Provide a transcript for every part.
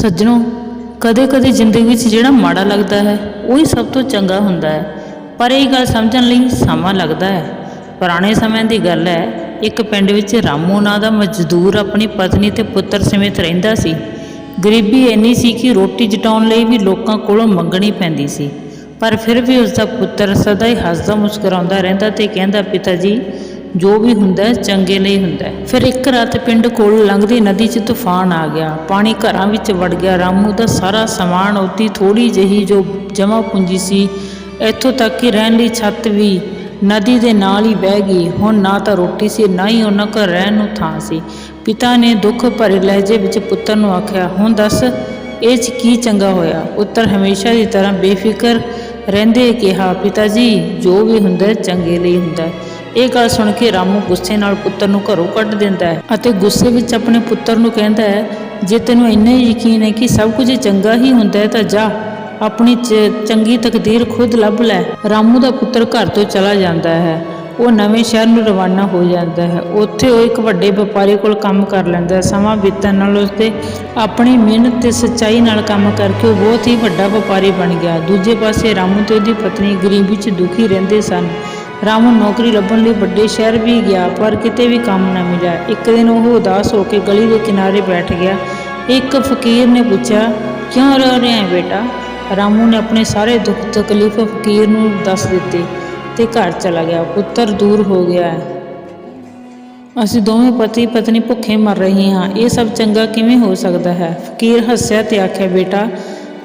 ਸੱਜਣੋ, ਕਦੇ-ਕਦੇ ਜ਼ਿੰਦਗੀ ਵਿੱਚ ਜਿਹੜਾ ਮਾੜਾ ਲੱਗਦਾ ਹੈ, ਉਹੀ ਸਭ ਤੋਂ ਚੰਗਾ ਹੁੰਦਾ ਹੈ। ਪਰ ਇਹ ਗੱਲ ਸਮਝਣ ਲਈ ਸਮਾਂ ਲੱਗਦਾ ਹੈ। ਪੁਰਾਣੇ ਸਮੇਂ ਦੀ ਗੱਲ ਹੈ, ਇੱਕ ਪਿੰਡ ਵਿੱਚ ਰਾਮੂ ਨਾਂ ਦਾ ਮਜ਼ਦੂਰ ਆਪਣੀ ਪਤਨੀ ਤੇ ਪੁੱਤਰ ਸਮੇਤ ਰਹਿੰਦਾ ਸੀ। ਗਰੀਬੀ ਇੰਨੀ ਸੀ ਕਿ ਰੋਟੀ ਜਟਾਉਣ ਲਈ ਵੀ ਲੋਕਾਂ ਕੋਲੋਂ ਮੰਗਣੀ ਪੈਂਦੀ ਸੀ। ਪਰ ਫਿਰ ਵੀ ਉਸ ਦਾ ਪੁੱਤਰ ਸਦਾ ਹੀ ਹੱਸਦਾ ਮੁਸਕਰਾਉਂਦਾ ਰਹਿੰਦਾ ਤੇ ਕਹਿੰਦਾ, ਪਿਤਾ ਜੀ ਜੋ ਵੀ ਹੁੰਦਾ ਚੰਗੇ ਲਈ ਹੁੰਦਾ ਫਿਰ ਇੱਕ ਰਾਤ ਪਿੰਡ ਕੋਲ ਲੰਘਦੀ ਨਦੀ 'ਚ ਤੂਫਾਨ ਆ ਗਿਆ। ਪਾਣੀ ਘਰਾਂ ਵਿੱਚ ਵੜ ਗਿਆ। ਰਾਮੂ ਦਾ ਸਾਰਾ ਸਮਾਨ ਉਹਦੀ ਥੋੜੀ ਜਿਹੀ ਜੋ ਜਮ੍ਹਾਂ ਪੂੰਜੀ ਸੀ, ਇੱਥੋਂ ਤੱਕ ਕਿ ਰਹਿਣ ਲਈ ਛੱਤ ਵੀ ਨਦੀ ਦੇ ਨਾਲ ਹੀ ਬਹਿ ਗਈ। ਹੁਣ ਨਾ ਤਾਂ ਰੋਟੀ ਸੀ, ਨਾ ਹੀ ਉਹਨਾਂ ਕੋਲ ਰਹਿਣ ਨੂੰ ਥਾਂ ਸੀ। ਪਿਤਾ ਨੇ ਦੁੱਖ ਭਰੇ ਲਹਿਜੇ ਵਿੱਚ ਪੁੱਤਰ ਨੂੰ ਆਖਿਆ, ਹੁਣ ਦੱਸ, ਇਹ 'ਚ ਕੀ ਚੰਗਾ ਹੋਇਆ? ਪੁੱਤਰ ਹਮੇਸ਼ਾ ਦੀ ਤਰ੍ਹਾਂ ਬੇਫਿਕਰ ਰਹਿੰਦੇ ਕਿਹਾ, ਪਿਤਾ ਜੀ, ਜੋ ਵੀ ਹੁੰਦਾ ਚੰਗੇ ਲਈ ਹੁੰਦਾ ਇਹ ਗੱਲ ਸੁਣ ਕੇ ਰਾਮੂ ਗੁੱਸੇ ਨਾਲ ਪੁੱਤਰ ਨੂੰ ਘਰੋਂ ਕੱਢ ਦਿੰਦਾ ਹੈ ਅਤੇ ਗੁੱਸੇ ਵਿੱਚ ਆਪਣੇ ਪੁੱਤਰ ਨੂੰ ਕਹਿੰਦਾ ਹੈ, ਜੇ ਤੈਨੂੰ ਇੰਨਾ ਹੀ ਯਕੀਨ ਹੈ ਕਿ ਸਭ ਕੁਝ ਚੰਗਾ ਹੀ ਹੁੰਦਾ ਹੈ, ਤਾਂ ਜਾ, ਆਪਣੀ ਚ- ਚੰਗੀ ਤਕਦੀਰ ਖੁਦ ਲੱਭ ਲੈ। ਰਾਮੂ ਦਾ ਪੁੱਤਰ ਘਰ ਤੋਂ ਚਲਾ ਜਾਂਦਾ ਹੈ। ਉਹ ਨਵੇਂ ਸ਼ਹਿਰ ਨੂੰ ਰਵਾਨਾ ਹੋ ਜਾਂਦਾ ਹੈ। ਉੱਥੇ ਉਹ ਇੱਕ ਵੱਡੇ ਵਪਾਰੀ ਕੋਲ ਕੰਮ ਕਰ ਲੈਂਦਾ ਹੈ। ਸਮਾਂ ਬੀਤਣ ਨਾਲ ਉਸਦੇ ਆਪਣੀ ਮਿਹਨਤ ਤੇ ਸੱਚਾਈ ਨਾਲ ਕੰਮ ਕਰਕੇ ਉਹ ਬਹੁਤ ਹੀ ਵੱਡਾ ਵਪਾਰੀ ਬਣ ਗਿਆ। ਦੂਜੇ ਪਾਸੇ ਰਾਮੂ ਤੇ ਉਹਦੀ ਪਤਨੀ ਗਰੀਬੀ 'ਚ ਦੁਖੀ ਰਹਿੰਦੇ ਸਨ। ਰਾਮੂ ਨੌਕਰੀ ਲੱਭਣ ਲਈ ਵੱਡੇ ਸ਼ਹਿਰ ਵੀ ਗਿਆ, ਪਰ ਕਿਤੇ ਵੀ ਕੰਮ ਨਾ ਮਿਲਿਆ। ਇੱਕ ਦਿਨ ਉਹ ਉਦਾਸ ਹੋ ਕੇ ਗਲੀ ਦੇ ਕਿਨਾਰੇ ਬੈਠ ਗਿਆ। ਇੱਕ ਫਕੀਰ ਨੇ ਪੁੱਛਿਆ, ਕਿਉਂ ਰੋ ਰਿਹਾ ਹੈ ਬੇਟਾ? ਰਾਮੂ ਨੇ ਆਪਣੇ ਸਾਰੇ ਦੁੱਖ ਤਕਲੀਫ ਫਕੀਰ ਨੂੰ ਦੱਸ ਦਿੱਤੇ ਤੇ ਘਰ ਚਲਾ ਗਿਆ। ਪੁੱਤਰ ਦੂਰ ਹੋ ਗਿਆ ਹੈ। ਅਸੀਂ ਦੋਵੇਂ ਪਤੀ ਪਤਨੀ ਭੁੱਖੇ ਮਰ ਰਹੇ ਹਾਂ। ਇਹ ਸਭ ਚੰਗਾ ਕਿਵੇਂ ਹੋ ਸਕਦਾ ਹੈ? ਫਕੀਰ ਹੱਸਿਆ ਤੇ ਆਖਿਆ, ਬੇਟਾ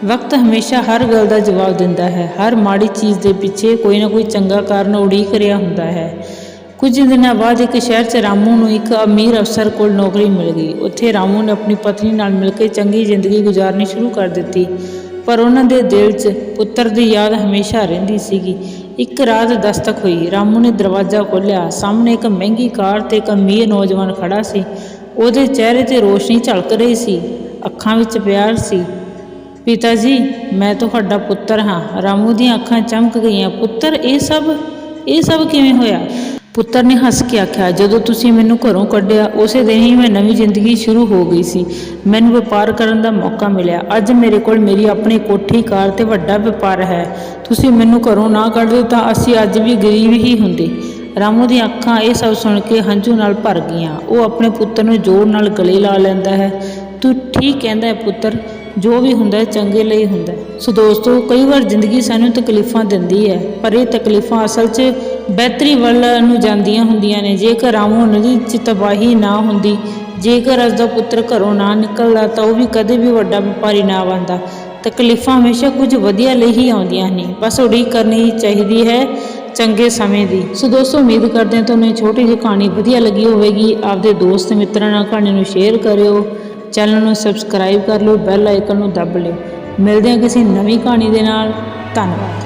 ਵਕਤ ਹਮੇਸ਼ਾ ਹਰ ਗੱਲ ਦਾ ਜਵਾਬ ਦਿੰਦਾ ਹੈ। ਹਰ ਮਾੜੀ ਚੀਜ਼ ਦੇ ਪਿੱਛੇ ਕੋਈ ਨਾ ਕੋਈ ਚੰਗਾ ਕਾਰਨ ਉਡੀਕ ਰਿਹਾ ਹੁੰਦਾ ਹੈ। ਕੁਝ ਦਿਨਾਂ ਬਾਅਦ ਇੱਕ ਸ਼ਹਿਰ 'ਚ ਰਾਮੂ ਨੂੰ ਇੱਕ ਅਮੀਰ ਅਫਸਰ ਕੋਲ ਨੌਕਰੀ ਮਿਲ ਗਈ। ਉੱਥੇ ਰਾਮੂ ਨੇ ਆਪਣੀ ਪਤਨੀ ਨਾਲ ਮਿਲ ਕੇ ਚੰਗੀ ਜ਼ਿੰਦਗੀ ਗੁਜ਼ਾਰਨੀ ਸ਼ੁਰੂ ਕਰ ਦਿੱਤੀ। ਪਰ ਉਹਨਾਂ ਦੇ ਦਿਲ 'ਚ ਪੁੱਤਰ ਦੀ ਯਾਦ ਹਮੇਸ਼ਾ ਰਹਿੰਦੀ ਸੀਗੀ। ਇੱਕ ਰਾਤ ਦਸਤਕ ਹੋਈ। ਰਾਮੂ ਨੇ ਦਰਵਾਜ਼ਾ ਖੋਲ੍ਹਿਆ। ਸਾਹਮਣੇ ਇੱਕ ਮਹਿੰਗੀ ਕਾਰ ਤੇ ਇੱਕ ਅਮੀਰ ਨੌਜਵਾਨ ਖੜਾ ਸੀ। ਉਹਦੇ ਚਿਹਰੇ ਤੇ ਰੋਸ਼ਨੀ ਝਲਕ ਰਹੀ ਸੀ। ਅੱਖਾਂ ਵਿੱਚ ਪਿਆਰ ਸੀ। ਪਿਤਾ ਜੀ ਮੈਂ ਤੁਹਾਡਾ ਪੁੱਤਰ ਹਾਂ। ਰਾਮੂ ਦੀਆਂ ਅੱਖਾਂ ਚਮਕ ਗਈਆਂ। ਪੁੱਤਰ, ਇਹ ਸਭ? ਇਹ ਸਭ ਕਿਵੇਂ ਹੋਇਆ? ਪੁੱਤਰ ਨੇ ਹੱਸ ਕੇ ਆਖਿਆ, ਜਦੋਂ ਤੁਸੀਂ ਮੈਨੂੰ ਘਰੋਂ ਕੱਢਿਆ, ਉਸੇ ਦਿਨ ਹੀ ਮੈਂ ਨਵੀਂ ਜ਼ਿੰਦਗੀ ਸ਼ੁਰੂ ਹੋ ਗਈ ਸੀ। ਮੈਨੂੰ ਵਪਾਰ ਕਰਨ ਦਾ ਮੌਕਾ ਮਿਲਿਆ। ਅੱਜ ਮੇਰੇ ਕੋਲ ਮੇਰੀ ਆਪਣੀ ਕੋਠੀ, ਕਾਰ ਤੇ ਵੱਡਾ ਵਪਾਰ ਹੈ। ਤੁਸੀਂ ਮੈਨੂੰ ਘਰੋਂ ਨਾ ਕੱਢਦੇ ਤਾਂ ਅਸੀਂ ਅੱਜ ਵੀ ਗਰੀਬ ਹੀ ਹੁੰਦੇ। ਰਾਮੂ ਦੀਆਂ ਅੱਖਾਂ ਇਹ ਸਭ ਸੁਣ ਕੇ ਹੰਝੂ ਨਾਲ ਭਰ ਗਈਆਂ। ਉਹ ਆਪਣੇ ਪੁੱਤਰ ਨੂੰ ਜ਼ੋਰ ਨਾਲ ਗਲੇ ਲਾ ਲੈਂਦਾ ਹੈ। ਤੂੰ ਠੀਕ ਕਹਿੰਦਾ ਹੈ ਪੁੱਤਰ। ਜੋ ਵੀ ਹੁੰਦਾ ਹੈ, ਚੰਗੇ ਲਈ ਹੁੰਦਾ ਹੈ। ਸੋ ਦੋਸਤੋ, ਕਈ ਵਾਰ ਜ਼ਿੰਦਗੀ ਸਾਨੂੰ ਤਕਲੀਫਾਂ ਦਿੰਦੀ ਹੈ, ਪਰ ਇਹ ਤਕਲੀਫਾਂ ਅਸਲ 'ਚ ਬਿਹਤਰੀ ਵੱਲ ਨੂੰ ਜਾਂਦੀਆਂ ਹੁੰਦੀਆਂ ਨੇ। ਜੇਕਰ ਰਾਮੂ ਨਦੀ 'ਚ ਤਬਾਹੀ ਨਾ ਹੁੰਦੀ, ਜੇਕਰ ਉਸ ਦਾ ਪੁੱਤਰ ਘਰੋਂ ਨਾ ਨਿਕਲਦਾ, ਤਾਂ ਉਹ ਵੀ ਕਦੇ ਵੀ ਵੱਡਾ ਵਪਾਰੀ ਨਾ ਬਣਦਾ। ਤਕਲੀਫਾਂ ਹਮੇਸ਼ਾ ਕੁਝ ਵਧੀਆ ਲਈ ਹੀ ਆਉਂਦੀਆਂ ਨੇ, ਬਸ ਉਡੀਕ ਕਰਨੀ ਚਾਹੀਦੀ ਹੈ ਚੰਗੇ ਸਮੇਂ ਦੀ। ਸੋ ਦੋਸਤੋ, ਉਮੀਦ ਕਰਦੇ ਹਾਂ ਤੁਹਾਨੂੰ ਇਹ ਛੋਟੀ ਜਿਹੀ ਕਹਾਣੀ ਵਧੀਆ ਲੱਗੀ ਹੋਵੇਗੀ। ਆਪਦੇ ਦੋਸਤ ਮਿੱਤਰਾਂ ਨਾਲ ਕਹਾਣੀ ਨੂੰ ਸ਼ੇਅਰ ਕਰਿਓ। ਚੈਨਲ ਨੂੰ ਸਬਸਕ੍ਰਾਈਬ ਕਰ ਲਓ, ਬੈਲ ਆਈਕਨ ਨੂੰ ਦੱਬ ਲਿਓ। ਮਿਲਦੇ ਹਾਂ ਕਿਸੇ ਨਵੀਂ ਕਹਾਣੀ ਦੇ ਨਾਲ। ਧੰਨਵਾਦ।